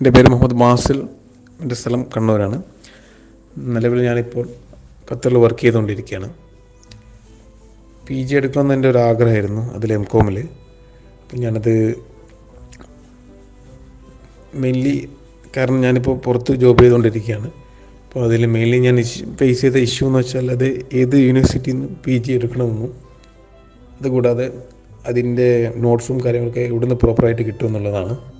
എന്റെ പേര് മുഹമ്മദ് മാസിൽ എന്റെ സ്ഥലം കണ്ണൂരാണ്. നിലവിൽ ഞാനിപ്പോൾ ഖത്തറിൽ വർക്ക് ചെയ്തുകൊണ്ടിരിക്കുകയാണ്. പി ജി എടുക്കണമെന്ന് എന്റെ ഒരു ആഗ്രഹമായിരുന്നു അതിൽ എം കോമിൽ അപ്പം ഞാനത് മെയിൻലി കാരണം ഞാനിപ്പോൾ പുറത്ത് ജോബ് ചെയ്തുകൊണ്ടിരിക്കുകയാണ്. അപ്പോൾ അതിൽ മെയിൻലി ഞാൻ ഫേസ് ചെയ്ത ഇഷ്യൂ എന്ന് വെച്ചാൽ അത് ഏത് യൂണിവേഴ്സിറ്റിയിൽ നിന്ന് പി ജി എടുക്കണമെന്നും അതുകൂടാതെ അതിന്റെ നോട്ട്സും കാര്യങ്ങളൊക്കെ ഇവിടുന്ന് പ്രോപ്പറായിട്ട് കിട്ടും എന്നുള്ളതാണ്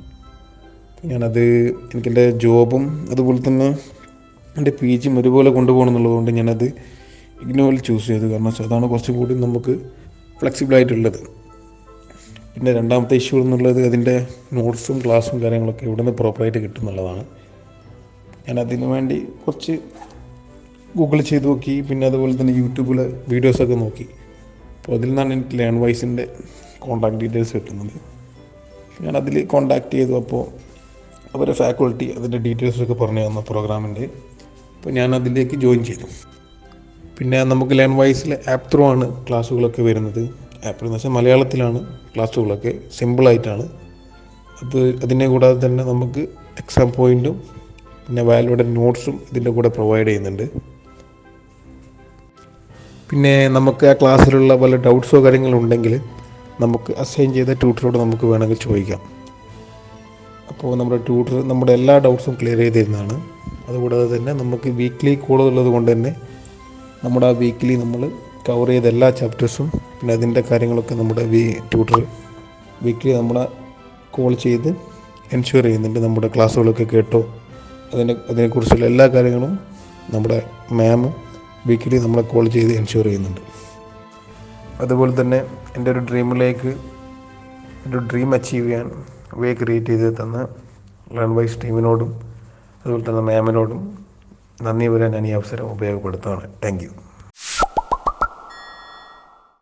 ഞാനത് എനിക്കെന്റെ ജോബും അതുപോലെ തന്നെ എന്റെ പി ജിയും ഒരുപോലെ കൊണ്ടുപോകണം എന്നുള്ളതുകൊണ്ട് ഞാനത് ഇഗ്നോയിൽ ചൂസ് ചെയ്തു. കാരണം വെച്ചാൽ അതാണ് കുറച്ചും കൂടി നമുക്ക് ഫ്ലെക്സിബിളായിട്ടുള്ളത് പിന്നെ രണ്ടാമത്തെ ഇഷ്യൂ എന്നുള്ളത് അതിന്റെ നോട്ട്സും ക്ലാസ്സും കാര്യങ്ങളൊക്കെ ഇവിടെ നിന്ന് പ്രോപ്പറായിട്ട് കിട്ടും എന്നുള്ളതാണ്. ഞാൻ അതിനു വേണ്ടി കുറച്ച് ഗൂഗിൾ ചെയ്ത് നോക്കി പിന്നെ അതുപോലെ തന്നെ യൂട്യൂബിൽ വീഡിയോസൊക്കെ നോക്കി. അപ്പോൾ അതിൽ നിന്നാണ് എനിക്ക് ലേൺ വൈസിന്റെ കോൺടാക്ട് ഡീറ്റെയിൽസ് കിട്ടുന്നത്. ഞാൻ അതിൽ കോൺടാക്ട് ചെയ്തു. അപ്പോൾ അവരെ ഫാക്കൾട്ടി അതിന്റെ ഡീറ്റെയിൽസൊക്കെ പറഞ്ഞു തന്ന പ്രോഗ്രാമിന്റെ അപ്പോൾ ഞാൻ അതിലേക്ക് ജോയിൻ ചെയ്തു. പിന്നെ നമുക്ക് ലേൺ വൈസിലെ ആപ്പ് ത്രൂ ആണ് ക്ലാസ്സുകളൊക്കെ വരുന്നത്. ആപ്പ് എന്ന് വെച്ചാൽ മലയാളത്തിലാണ് ക്ലാസ്സുകളൊക്കെ സിമ്പിളായിട്ടാണ് അത് അതിനെ കൂടാതെ തന്നെ നമുക്ക് എക്സാം പോയിന്റും പിന്നെ വാല്യൂടെ നോട്ട്സും ഇതിന്റെ കൂടെ പ്രൊവൈഡ് ചെയ്യുന്നുണ്ട്. പിന്നെ നമുക്ക് ആ ക്ലാസ്സിലുള്ള പല ഡൗട്ട്സോ കാര്യങ്ങളോ ഉണ്ടെങ്കിൽ നമുക്ക് അസൈൻ ചെയ്ത ട്യൂട്ടറോട് നമുക്ക് വേണമെങ്കിൽ ചോദിക്കാം. അപ്പോൾ നമ്മുടെ ട്യൂട്ടർ നമ്മുടെ എല്ലാ ഡൗട്ട്സും ക്ലിയർ ചെയ്ത് തരുന്നതാണ് അതുകൂടാതെ തന്നെ നമുക്ക് വീക്ക്ലി കോൾ ഉള്ളത് കൊണ്ട് തന്നെ നമ്മുടെ ആ വീക്കിലി നമ്മൾ കവർ ചെയ്ത എല്ലാ ചാപ്റ്റേഴ്സും പിന്നെ അതിന്റെ കാര്യങ്ങളൊക്കെ നമ്മുടെ വീ ട്യൂട്ടർ വീക്കിലി നമ്മളെ കോൾ ചെയ്ത് എൻഷുർ ചെയ്യുന്നുണ്ട്. നമ്മുടെ ക്ലാസ്സുകളൊക്കെ കേട്ടോ. അതിനെ അതിനെക്കുറിച്ചുള്ള എല്ലാ കാര്യങ്ങളും നമ്മുടെ മാം വീക്കിലി നമ്മളെ കോൾ ചെയ്ത് എൻഷുർ ചെയ്യുന്നുണ്ട്. അതുപോലെ തന്നെ എന്റെ ഒരു ഡ്രീമിലേക്ക് ഒരു ഡ്രീം അച്ചീവ് ചെയ്യാൻ വേ ക്രിയേറ്റ് ചെയ്ത് തന്ന ലേൺ വൈസ് ടീമിനോടും അതുപോലെ തന്നെ മാമിനോടും നന്ദി പറയാൻ ഞാൻ ഈ അവസരം ഉപയോഗപ്പെടുത്തുകയാണ്. Thank you.